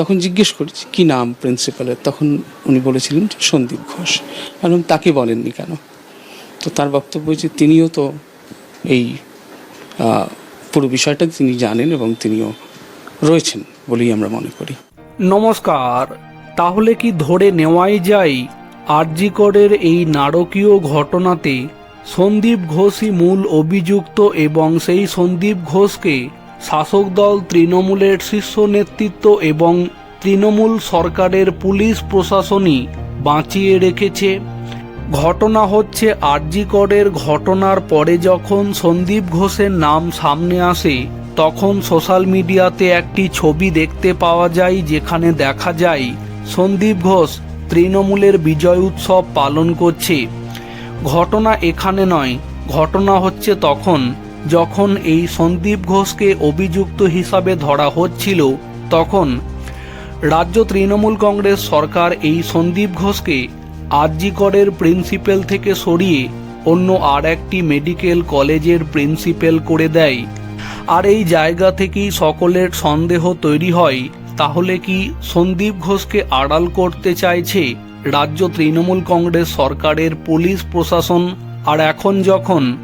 তখন জিজ্ঞেস করেছি, কি নাম প্রিন্সিপালের তখন উনি বলেছিলেন, সন্দীপ ঘোষ। এবং তাকে বলেননি কেন? তো তার বক্তব্য যে তিনিও তো এই পুরো বিষয়টা তিনি জানেন এবং তিনিও রয়েছেন বলেই আমরা মনে করি। নমস্কার। তাহলে কি ধরে নেওয়াই যায় আরজিকরের এই নারকীয় ঘটনাতে সন্দীপ ঘোষই মূল অভিযুক্ত এবং সেই সন্দীপ ঘোষকে শাসক দল তৃণমূলের শীর্ষ নেতৃত্ব এবং তৃণমূল সরকারের পুলিশ প্রশাসনই বাঁচিয়ে রেখেছে। ঘটনা হচ্ছে, আরজিকরের ঘটনার পরে যখন সন্দীপ ঘোষের নাম সামনে আসে, তখন সোশ্যাল মিডিয়াতে একটি ছবি দেখতে পাওয়া যায়, যেখানে দেখা যায়, সন্দীপ ঘোষ তৃণমূলের বিজয় উৎসব পালন করছে। ঘটনা এখানে নয়, ঘটনা হচ্ছে তখন যখন এই সন্দীপ ঘোষকে অভিযুক্ত হিসাবে ধরা হচ্ছিল, তখন রাজ্য তৃণমূল কংগ্রেস সরকার এই সন্দীপ ঘোষকে আরজিকরের প্রিন্সিপাল থেকে সরিয়ে অন্য আর একটি মেডিকেল কলেজের প্রিন্সিপাল করে দেয়। আর এই জায়গা থেকেই সকলের সন্দেহ তৈরি হয়, তাহলে কি সন্দীপ ঘোষকে আড়াল করতে চাইছে রাজ্য তৃণমূল কংগ্রেস সরকারের পুলিশ প্রশাসন? আর এখন যখন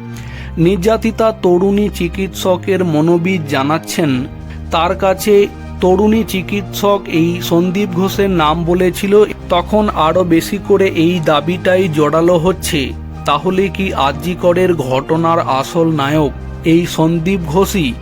নির্যাতিতা তরুণী চিকিৎসকের মনোবিদ জানাচ্ছেন। তার কাছে তরুণী চিকিৎসক এই সন্দীপ ঘোষের নাম বলেছিল, তখন আরও বেশি করে এই দাবিটাই জড়ালো হচ্ছে। তাহলে কি আরজিকরের ঘটনার আসল নায়ক এই সন্দীপ ঘোষই?